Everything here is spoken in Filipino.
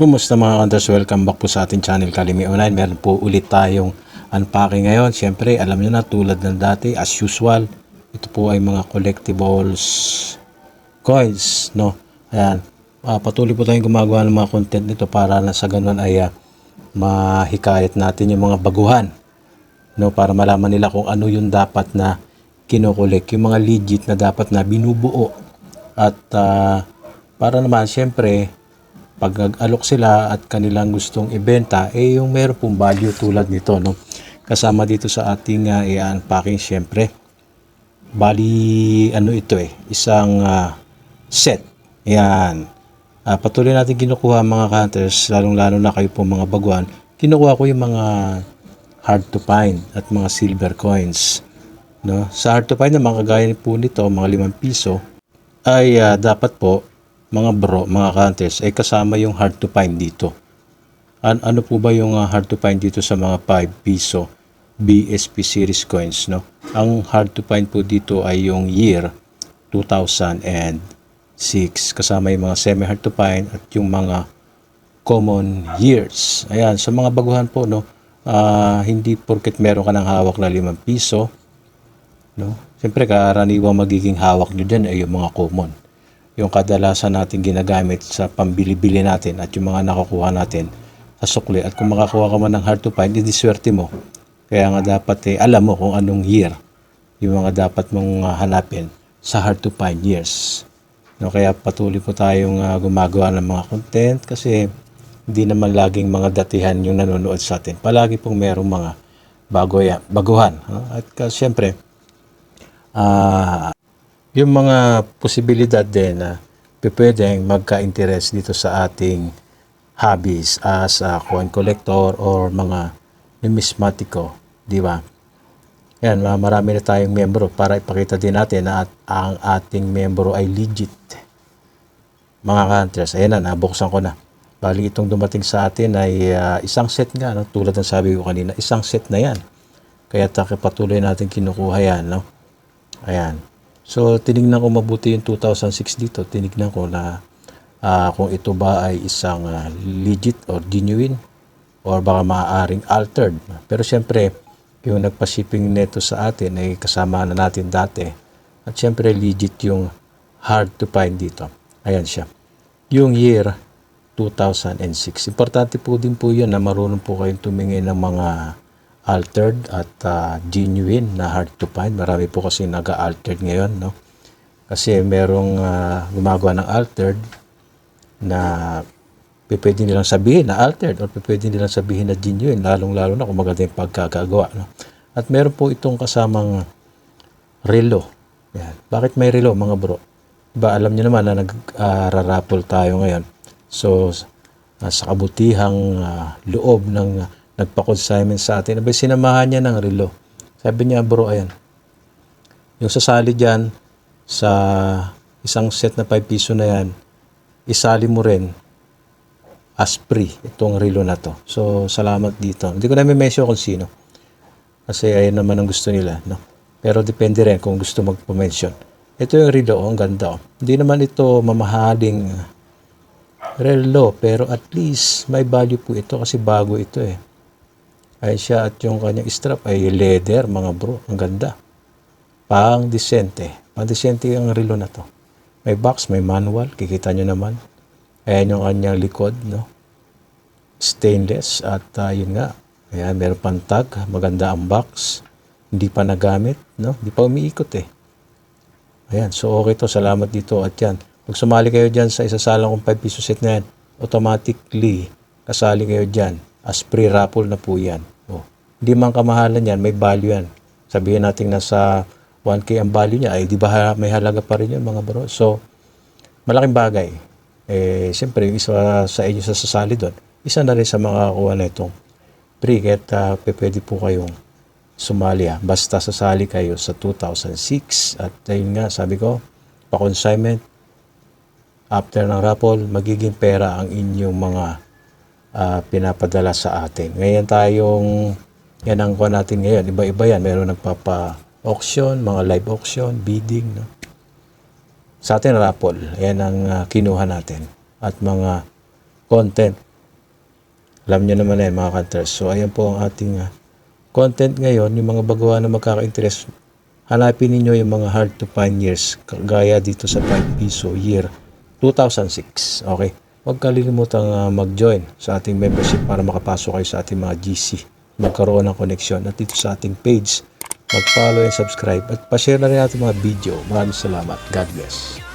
Kumusta mga hunters? Welcome back po sa ating channel Kalimi Online. Meron po ulit tayong unpacking ngayon. Siyempre, alam nyo na tulad ng dati, as usual, ito po ay mga collectibles coins, no? Ayan. Ah, patuloy po tayong gumagawa ng mga content nito para na sa ganun ay ah, mahikayat natin yung mga baguhan, no? Para malaman nila kung ano yung dapat na kinokolek, yung mga legit na dapat na binubuo. At ah, para naman, siyempre, pag nag-alok sila at kanilang gustong ibenta, eh yung meron pong value tulad nito, no? Kasama dito sa ating uh, i-unpacking syempre. Bali, ano ito eh, isang ah, set. Yan. Ah, patuloy natin kinukuha mga counters, lalong-lalo na kayo po mga baguhan. Kinukuha ko yung mga hard to find at mga silver coins. No? Sa hard to find naman, kagaya po nito, mga 5 piso, ay ah, dapat po mga bro, mga counters, ay kasama yung hard to find dito. An ano po ba yung ah, hard to find dito sa mga 5 piso BSP series coins, no? Ang hard to find po dito ay yung year 2006 kasama yung mga semi hard to find at yung mga common years. Ayan, sa mga baguhan po, no? ah, hindi porket meron ka ng hawak na 5 piso, no? Siyempre, karaniwang magiging hawak nyo dyan ay yung mga common. Yung kadalasan natin ginagamit sa pambili-bili natin at yung mga nakukuha natin sa sukli. At kung makakuha ka man ng hard to find, hindi swerte mo. Kaya nga dapat eh, alam mo kung anong year yung mga dapat mong ah, hanapin sa hard to find years. No, kaya patuloy po tayong ah, gumagawa ng mga content kasi hindi naman laging mga datihan yung nanonood sa atin. Palagi pong merong mga bago baguhan. no? At uh, siyempre, ah yung mga posibilidad din na pwedeng magka-interest dito sa ating hobbies as a coin collector or mga numismatiko, di ba? Yan, ma- marami na tayong membro para ipakita din natin na at, ang ating membro ay legit. Mga counters, ayan na, nabuksan ko na. Bali itong dumating sa atin ay ah, isang set nga, no? tulad ng sabi ko kanina, isang set na yan. Kaya patuloy natin kinukuha yan, no? Ayan. So, tinignan ko mabuti yung 2006 dito. Tinignan ko na ah, kung ito ba ay isang ah, legit or genuine or baka maaaring altered. Pero siyempre, yung nagpa-shipping neto sa atin ay kasama na natin dati. At siyempre, legit yung hard to find dito. Ayan siya. Yung year 2006. Importante po din po yun na marunong po kayong tumingin ng mga altered at ah, genuine na hard to find. Marami po kasi nag-altered ngayon, no? Kasi merong ah, gumagawa ng altered na pwede nilang sabihin na altered or pwede nilang sabihin na genuine, lalong-lalo na kung maganda yung pagkakagawa. No? At meron po itong kasamang relo. Yan. Bakit may relo, mga bro? Diba, alam niyo naman na nag-raffle tayo ngayon. So, ah, sa kabutihang ah, loob ng uh, nagpa-consignment sa atin, abay, sinamahan niya ng relo. Sabi niya, bro, ayan, yung sasali dyan sa isang set na 5 piso na yan, isali mo rin as free itong relo na to. So, salamat dito. Hindi ko na may mention kung sino. Kasi ayun naman ang gusto nila. No? Pero depende rin kung gusto magpo-mention. Ito yung relo, oh, ang ganda. Oh. Hindi naman ito mamahaling relo, pero at least may value po ito kasi bago ito eh. Ay siya at yung kanyang strap ay leather, mga bro. Ang ganda. Pang disente. Pang disente ang relo na to. May box, may manual. Kikita nyo naman. Ayan yung kanyang likod, no? Stainless at uh, yun nga. Ayan, meron pang tag. Maganda ang box. Hindi pa nagamit, no? Hindi pa umiikot eh. Ayan, so okay to. Salamat dito at yan. Pag sumali kayo dyan sa isasalang kong 5 piso set na yan, automatically kasali kayo dyan. As free raffle na po yan. Hindi man kamahalan yan, may value yan. Sabihin natin nasa 1K ang value niya, ay di ba ha- may halaga pa rin yun mga bro? So, malaking bagay. Eh, siyempre, isa sa inyo sa sasali doon, isa na rin sa mga kuha na itong free. Kaya uh, pwede po kayong sumali ah. Basta sasali kayo sa 2006. At ayun nga, sabi ko, pa-consignment, after ng raffle, magiging pera ang inyong mga ah, pinapadala sa atin. Ngayon tayong, yan ang kuha natin ngayon. Iba-iba yan. Meron nagpapa-auction, mga live auction, bidding. No? Sa atin, raffle. Yan ang ah, kinuha natin. At mga content Alam nyo naman na yan mga kanters. So ayan po ang ating ah, content ngayon. Yung mga baguhan na magkaka-interest, hanapin ninyo yung mga hard to find years. Gaya dito sa 5 piso year 2006. Okay? Huwag kalilimutang ah, mag-join sa ating membership para makapasok kayo sa ating mga GC. Magkaroon ng koneksyon. At dito sa ating page, mag-follow and subscribe. At pa-share na rin natin mga video. Maraming salamat. God bless.